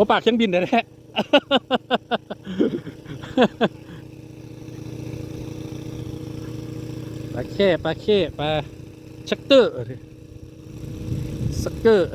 ว่าปากเครื่องบินแท้ปลาแค่ปลาแค่ปลาชักเตอร์ สักเกอร์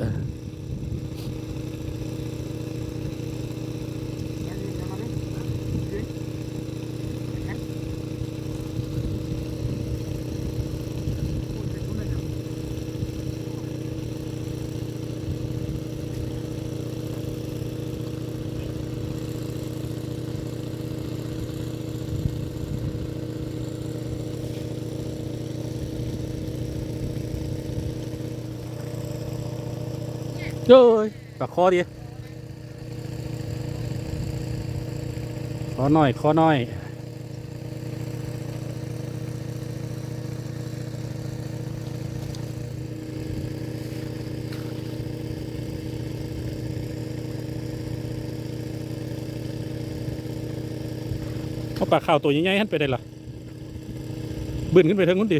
เย้ยปากคอดิขอหน่อย ขอหน่อยเอาปลาข่าวตัวใหญ่ๆหันไปได้ล่ะบืนขึ้นไปทางนู้นดิ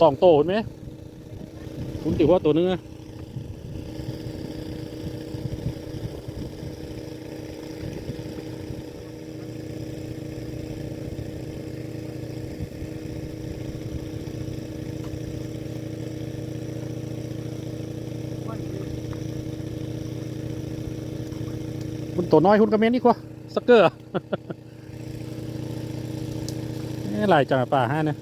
สองโตเห็นไหมคุณติว่าตัวนึงอะคุณตัวน้อยคุณกระเมนนี่กว่าสักเกอร์ หลายจังอะป่าห้าเนี่ย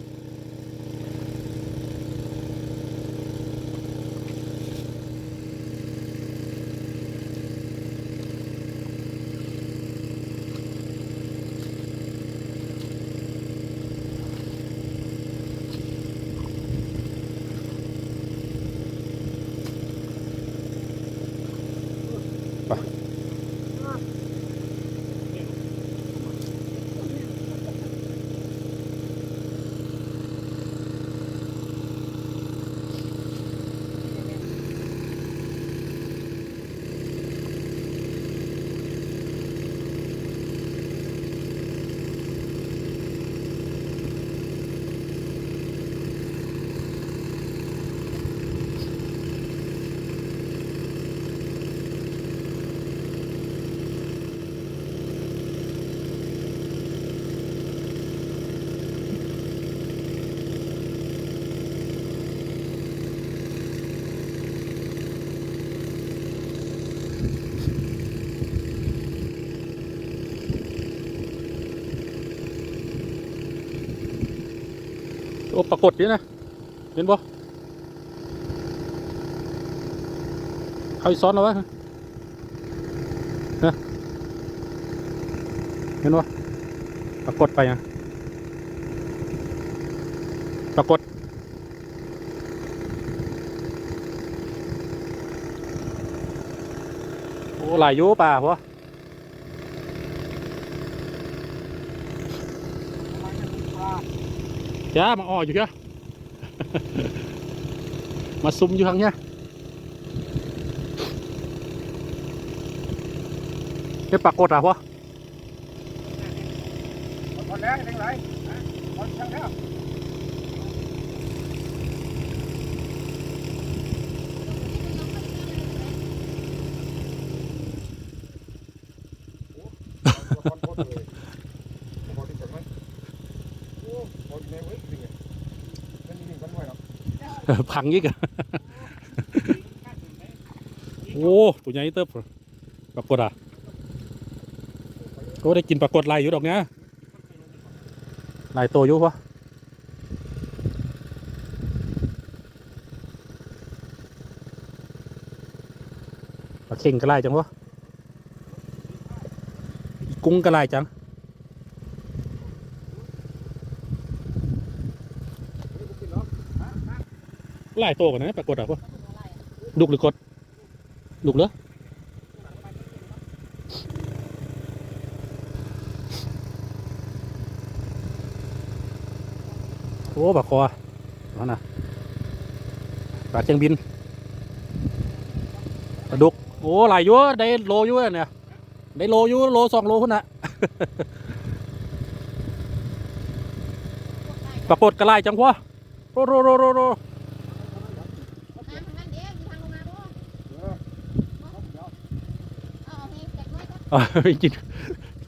โอ้ปรากฏนี่นะ เห็นบ่เขาซ้อนแล้ววะนะเห็นบ่ปรากฏไปอะปรากฏโอ้หลายอยูป่าพวะ จ้ามาอ่ออยู่จ้ามาซุ่มอยู่ทางเนี้ยนี่ปรากฏอะพ่อหมดแล้วยังไรหมดช่างแล้ว พังยิ่งอะโอ้ตัวใหญ่เติบปรากฏอะก็ได้กินปรากฏลายอยู่ดอกเนี้ยลายโตอยู่ปะปลาเข่งกระไรจังวะกุ้งกระไรจัง หลายตัวกันนะปรากฏอะพวกดุกหรือกดดุกเหรอโอ้ปลาคอนั่นนะปลาเชียงบินปลาดุก โอ้หลายยัวได้โลยัวเนี่ยได้โลยัวโลสองโลพุ่นน่ะปรากฏกระไรจังวะโรโรโรโรโร น้ำทางนั้นเดี๋ยวมีทางลงมาด้วยเอาเอาให้ จัดไม่กิน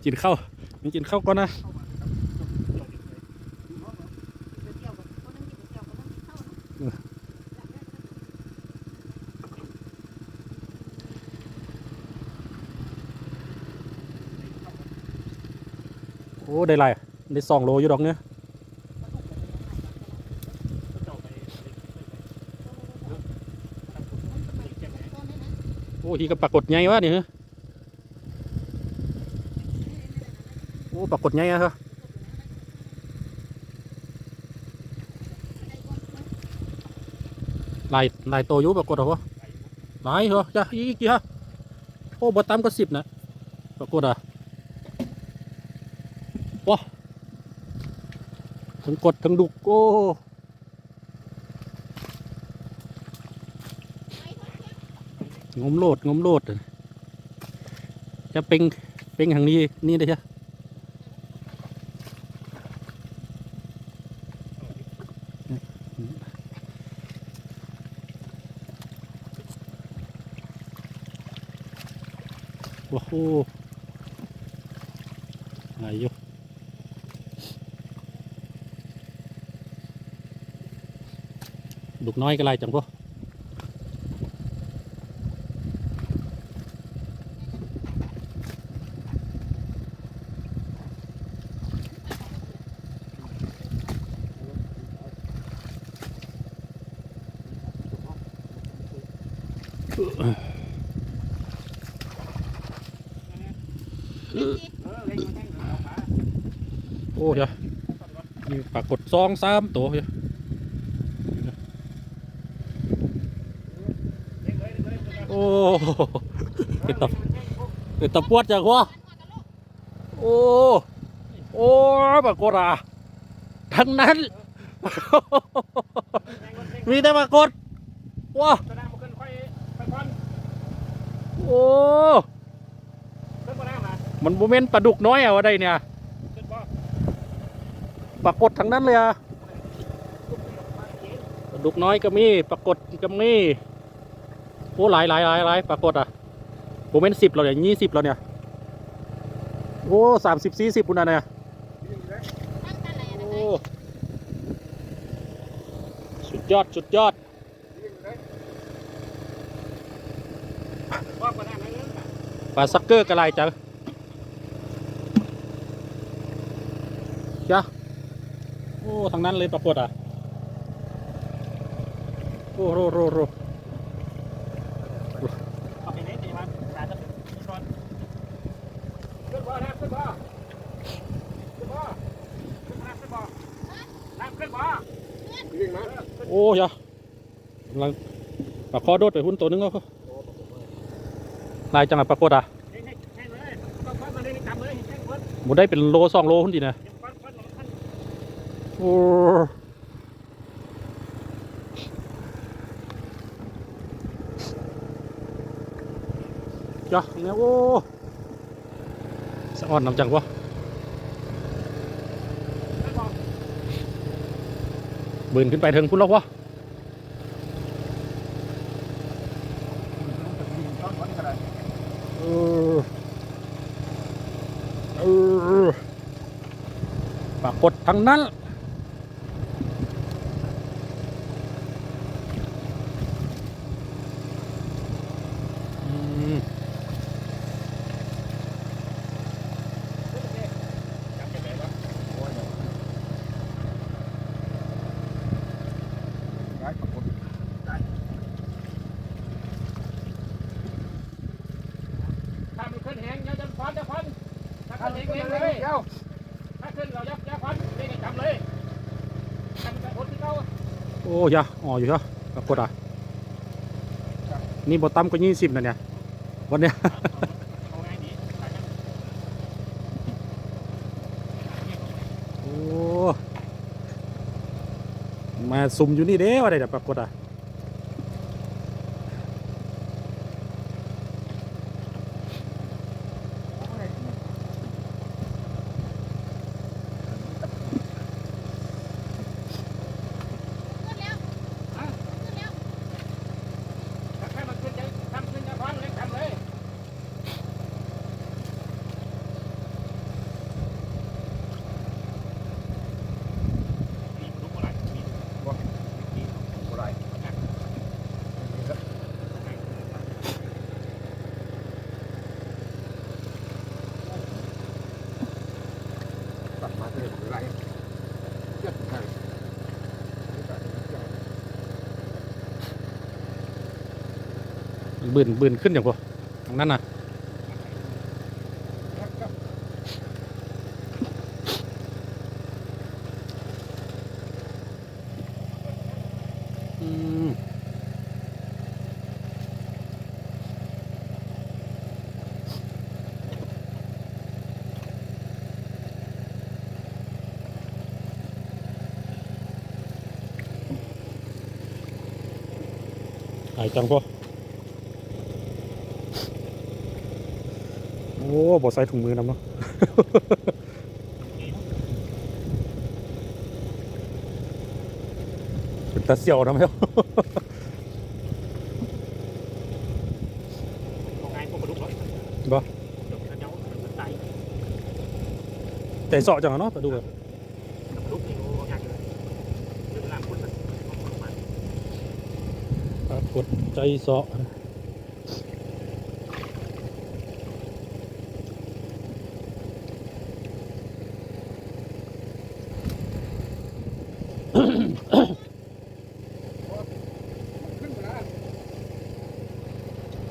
กินข้าวกินข้าวก่อนนะโอ้ได้ไรได้สองโลอยู่ดอกเนี้ยโอ้ทีก็ปรากฏไงวะนี่ฮะโอ้ ปรากฏไงอะฮะลายลายโตยู่ปรากฏเหรอวะลายเหรอจะอีกกี่ฮะโอ้บต่ำก็สิบนะปรากฏอะทั้งกดทั้งดุกโอ้งมโลดงมโลดจะเป็งเป็งทางนี้นี่ได้ใช่ โอ้โหอายุดุกน้อยก็ไรจังพวกโอ้เดี๋ยวมีปรากฏซองสามตัวเโอ้เป็นตะเป็นตะปวดจังวะโอ้ โอ้ปรากฏอะทั้งนั้น มีแต่ปรากฏว้าโอ้ มันโมเมนต์ปลาดุกน้อยเอาได้เนี่ย ปรากฏทั้งนั้นเลยอะปลาดุกน้อยก็มีปรากฏก็มีโอ้หลายหลายหลายหลายปรากฏอะโมเมนต์สิบเราเนี่ยยี่สิบเราเนี่ยโอ้สามสิบสี่สิบปุ่นน่ะเนี่ยตั้งกันอะไรนะโอ้สุดยอดสุดยอดว่ากันอะไรนั้นปลาซักเกอร์กระไรจังจ้ะโอ้ ทางนั้นเลยปรากฏอะ โอ้โรโรโรเอาไปไหนดีมันสาจะมีช้อนขึ้นบ่น้ำขึ้นบ่ขึ้นบ่ขึ้นน้ำขึ้นบ่น้ำขึ้นบ่วิ่งมาโอ้ยกำลังปลาคอโดดไปหุ้นตัวนึงแล้วลายจังหวะปรากฏอะมันมาเลยจำเลยเฮ้ยเพิ่นหมดได้เป็นโลสองโลหุ้นดีนะ เดี๋ยวพันพันพัน โอ้ยะเนี่ยโอ้สะอ่อนน้ำจังวะบืนขึ้นไปถึงพุ่นแล้ววะช้อนคนก็ได้เออเออปรากฏทั้งนั้น อืม จำได้ไหมวะโอ้ยย้ายปรากฏถ้ามันขึ้นแหงอย่าจะฟันจะฟันถ้าขึ้นแหงเองเลย ถ้าขึ้นเรายับยับฟันเด็กจำเลยจำแต่คนที่เขา โอ้ยะอ๋ออยู่ยะปรากฏอะ นี่บอต่ำก็ยี่สิบนะเนี่ย วันเนี้ยโอ้ มาซุ่มอยู่นี่เด้ว่าได้แต่ปรากฏอะ ขึ้นแล้วขึ้นแล้ว ถ้าใครมาขึ้นจะทำขึ้นจะฟังเลยทำเลยมีลูกอะไรมีบ่มีลูกอะไรตัดมาเลยอะไรเยอะใช่ บืนบืนขึ้นอย่างพวกทางนั้นน่ะอืมหายจังพ อโอ้บอใส่ถุงมือนำเนาะเป็นตาเสี่ยวนะแม่เอาไงพวกกระดูกเหรอบ่เดี๋ยวมันจะเอามันใส่ใจเสาะจังอะเนาะไปดูแบบกระดูกนี่โอ้ยากเลยเดี๋ยวเวลาพูดมันมันมันมัน ปรากฏใจเสาะ ขึ้นไปแล้ว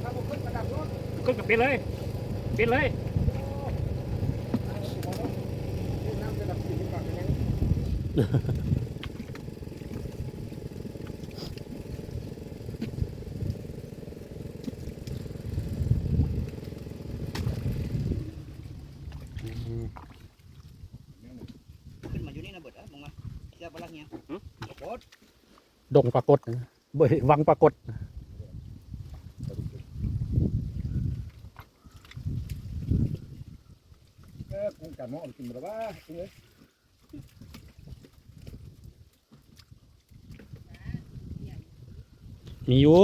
ถ้าผมขึ้นระดับรถขึ้นกับเปลี่ยนเลยเปลี่ยนเลย ขึ้นมาอยู่นี่นะเบิดอะมองมาเจ้าบลักเนี่ย ดงปรากฏเบยวังปรากฏเออคงกันมองกินมาเอ้ยมีอยู่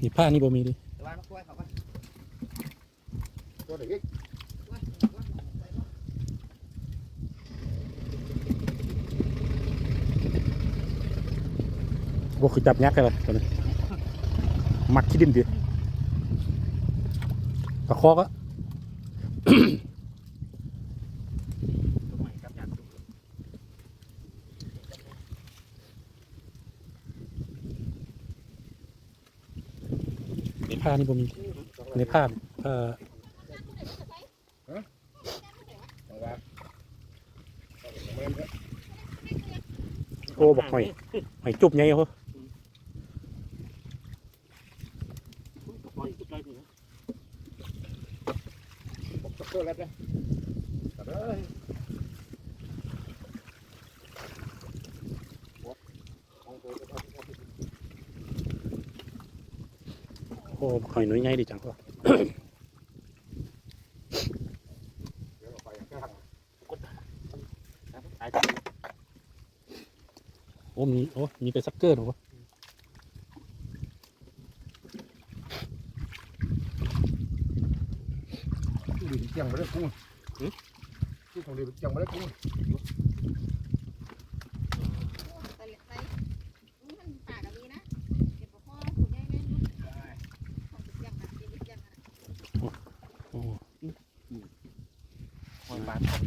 นี่ผ้านี่บ่มีดิ ตะวันมากล้วยเขาปะ ตัวเด็ก กล้วยกล้วยใส่บ่ บ่คือจับยักษ์กันเลยตอนนี้มักขี้ดินดิปลาคอก็ตัวในผ้านี่บ่มีในผ้าผ้าโอ้บอกหอยหอยจุบไงเหรอ ปล่อยสุดเลยนี่ ผมตะโกนแล้วนะแต่เอ้ย โอ้บอกหอยน้อยไงดิจังก็เดี๋ยวเราไปข้างตายจังโอ้มีโอ้มีไปซักเกอร์หรอวะ ที่ดินเจียงมาได้กุ้งที่ของดินเจียงมาได้กุ้ง ไปเลยไปมันปากกับมีนะเก็บข้อถูกแน่แน่ลูกของสุดยังอะเดี๋ยวยังอะ โอ้ ปล่อยปลาเข้าไป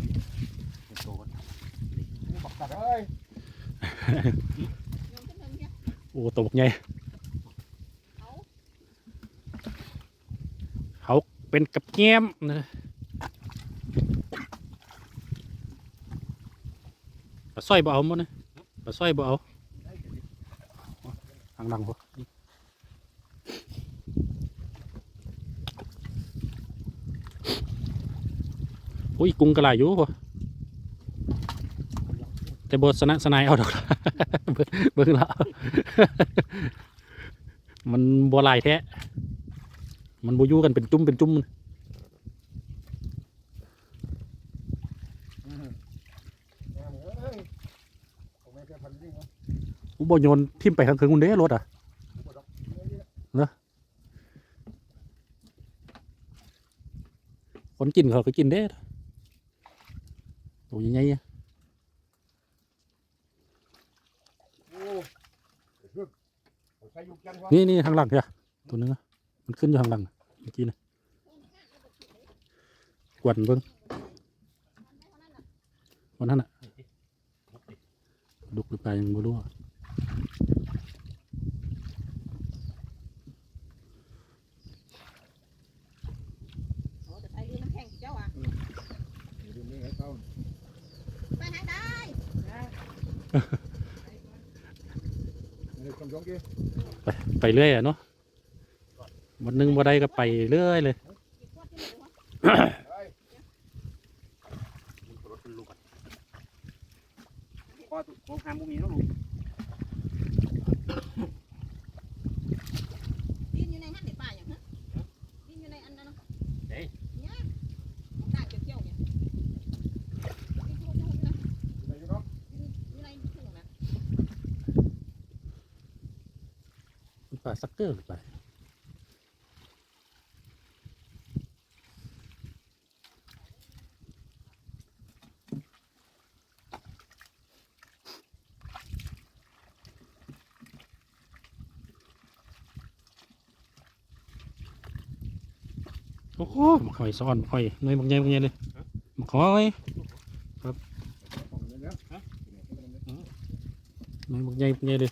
เป็นโตกัน บอกตัดเอ้ย ยงขึ้นเงินเนี่ย โอ้ตัวบอกไงเขาเขาเป็นกับแก้มนะปลาสร้อยบ่เอาหมดนะปลาสร้อยบ่เอาทางดังพอโอ้ยกุ้งกระไรอยู่พอ แต่บทสนะสนายเอาดอกเบิ่งเบิ่งและมันบัวลายแท้ มันบูยู่กันเป็นจุ้มเป็นจุ้มอุบโยนทิ่มไปทางเคืองคุณเด้รถอะเนี่ยคนกินเขาก็กินเด้ตัวใหญ่ๆอะ โอ้เฮ้ยผมใส่ยุกยั นวะนี่นี่ทางหลังเนี่ยตัวนึงอะมันขึ้นอยู่ทางหลังเมื่อกี้นะกวนเบิ้งวันนั้นอะดุกหรือไปยังไม่รู้อะโอ้แต่ใส่ลืมน้ำแข็งเจ้าอะเดี๋ยวนี้ให้เขาไปหาได้ ไปไปเรื่อยอะเนาะวันหนึงวันใดก็ไปเรื่อยเลยกินพวกที่เหลือถูกโค้งหามบุมีแล้วลูก ดินอยู่ในหันในป่าอย่างฮะดินอยู่ในอันนั้นเนาะเนี่ยด่างเกี่ยวๆเนี่ยดินพวกนี้นะ ไหนอยู่เนาะ ดินอยู่ในถุงนะ ป่าซักเกอร์หรือไปโอ้โหมาคอยซ้อนมาคอยหน่วยบางใหญ่บางใหญ่เลยมาคอยของเนี่ยนะหน่วยบางใหญ่บางใหญ่เลย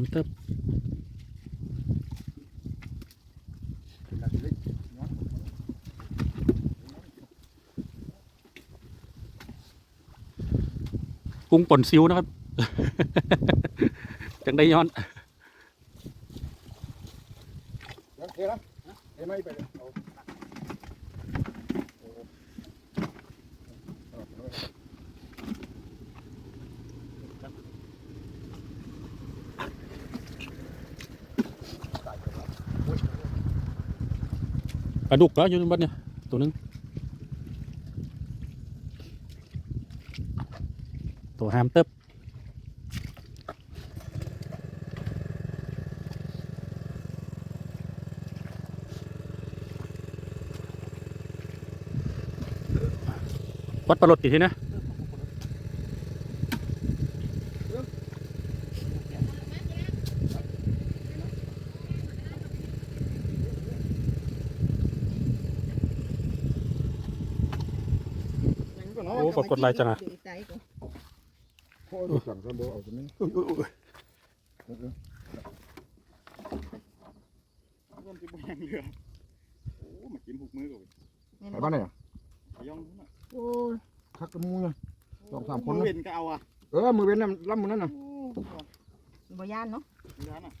ามเตอร์กุ้งป่นซิวนะครับ จังได้ย้อนยังเทนะเทไม่ไปเลยเอาโอ้เอาเอา ปลาดุกก็อยู่ในบ้านเนี่ยตัวหนึงตัวแฮมเตอร์วัดปลาลดกี่ทีนะ โอ้ปรากฏลายจังอะอยู่ใจกูโอ้ยดูสั่งซะบ่เอาตัวนี้เริ่มจะบ่ยังเหลือโอ้มากินหุกมือก่อนไปบ้านไหนอะไปย่องนู่นน่ะโอ้ยคักกระมูเนี่ยสองสามคนนะ เว้นก็เอาอะเออมือเว้นน้ำล้ำมือนั่นน่ะบ่ย่านเนาะร้านอะ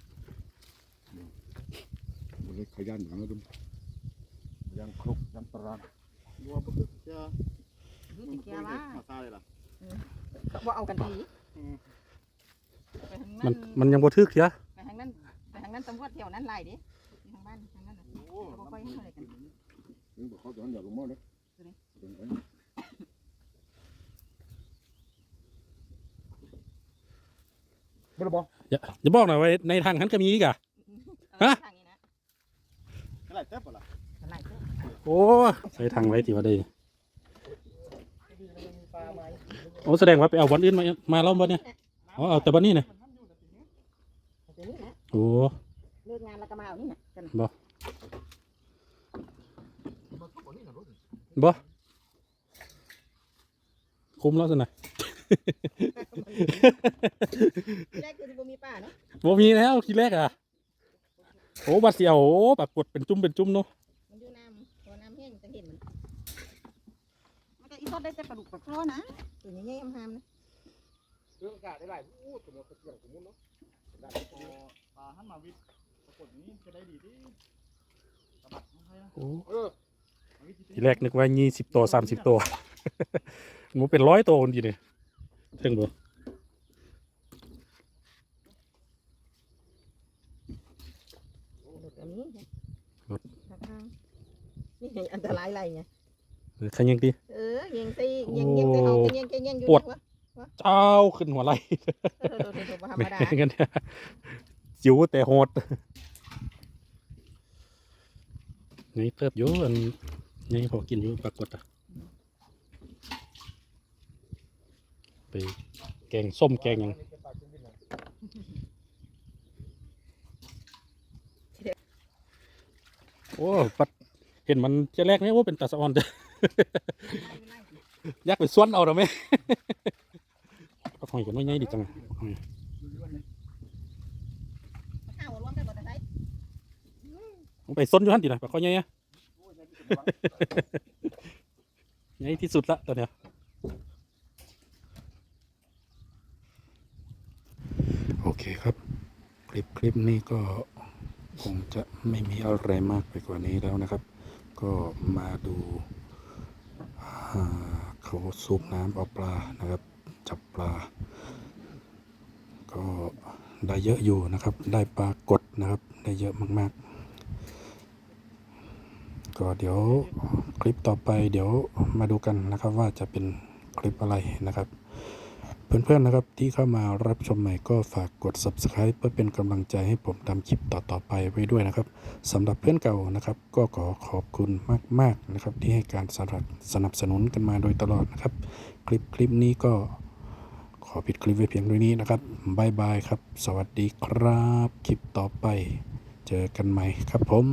บ่ได้ขยันอย่างนั้นดุมยังครบยังตรานบัวปึกจะ รู้มึสิงแกเคยว่าเห็นมาซาเลยล่ะบ่เอากันดีอืมไปทางมันั้นนมันยังบ่ทึกเสียไปทางนั้นไปทางนั้นตำรวจเที่ยวนั้นไล่ดิทางบ้านทางนั้นน่ะโอ้บ่ค่อยเท่าไหร่กันนี่บอกเขาจะหันอย่าลงหม้อเด้อตัวนี้เดี๋ยวไปบ่ได้บอกอย่าอย่าบอกหน่อยว่าในทางนั้นก็มีอีกอะฮะ ทางนี้นะเท่าไหร่เจ็บปะล่ะไล่เด้อโอ้ใส่ถังไว้ที่ว่าได้ โอ้แสดงว่าไปเอาวันอื่นมามาแล้วบ่เนี่ยอ๋อเอาแต่วันนี้เนี่ยเดี๋ยวนี้นะโอ้เลิกงานแล้วก็มาเอานี่น่ะกันบ่คุ้มแล้วสินะที่แรกคือที่บ่มีป้าเนาะบ่มีแล้วทีแรกอะโอ้บัดเสียวโอ้ปรากฏเป็นจุ่มเป็นจุ่มเนาะ มันอยู่น้ำพอน้ำแห้งจะเห็นมันมันก็อี ทอดได้แต่ปลาดุกปลาคล้อนะตัวนี้ๆห้ามๆนะเรื่องอากาศได้หลายอู้สมมติเกี่ยงสมมติเนาะปลาหันมาวิทย์ปรากฏนี้จะได้ดีที่สะบัดไม่ใช่นะโอ้เออวิธีทีแรกนึกว่ายี่สิบตัวสามสิบตัวมันเป็นร้อยตัวคนดีเนี่ยเท่งบ่หลุดอันนี้นะข้างๆนี่ไงอันตรายอะไรไงห รือใครยังดีเออยิงสิยิงยิงใส่เขายิงยิงยิงอยู่ปวด เจ้าขึ้นหัวไหล่เออเดี๋ยวๆๆบ่ธรรมไม่ดางั้นเนี่ยจิ๋วแต่โหดนี่เติบอยู่อันนี่พอกินอยู่ปรากฏอะไปแกงส้มแกงหยังโอ้ปัดเห็นมันจะแรกนี่ว่าเป็นตาสะออนเด้ออ ยากไปส่วนเอาเด้อไหมปลาหอยกันไม่ง่ายดีจังได้ผมไปส้นอยู่หันดีนะปลาข้อยใหญ่ใหญ่ที่สุดละตอนเนี้ยโอเคครับ คลิปคลิปนี้ก็คงจะไม่มีอะไรมากไปกว่านี้แล้วนะครับ ก็มาดู เขาสูบน้ำเอาปลานะครับ จับปลา ก็ได้เยอะอยู่นะครับ ได้ปลากดนะครับ ได้เยอะมากๆ ก็เดี๋ยวคลิปต่อไปเดี๋ยวมาดูกันนะครับว่าจะเป็นคลิปอะไรนะครับ เพื่อนๆนะครับที่เข้ามารับชมใหม่ก็ฝากกด subscribe เพื่อเป็นกำลังใจให้ผมทำคลิปต่อๆไปไว้ด้วยนะครับสำหรับเพื่อนเก่านะครับ ก็ขอขอบคุณมากๆนะครับ ที่ให้การสนับสนับสนุนกันมาโดยตลอดนะครับ คลิปคลิปนี้ก็ขอปิดคลิปไว้เพียงเท่านี้นะครับบายบายครับ สวัสดีครับ คลิปต่อไป เจอกันใหม่ครับผม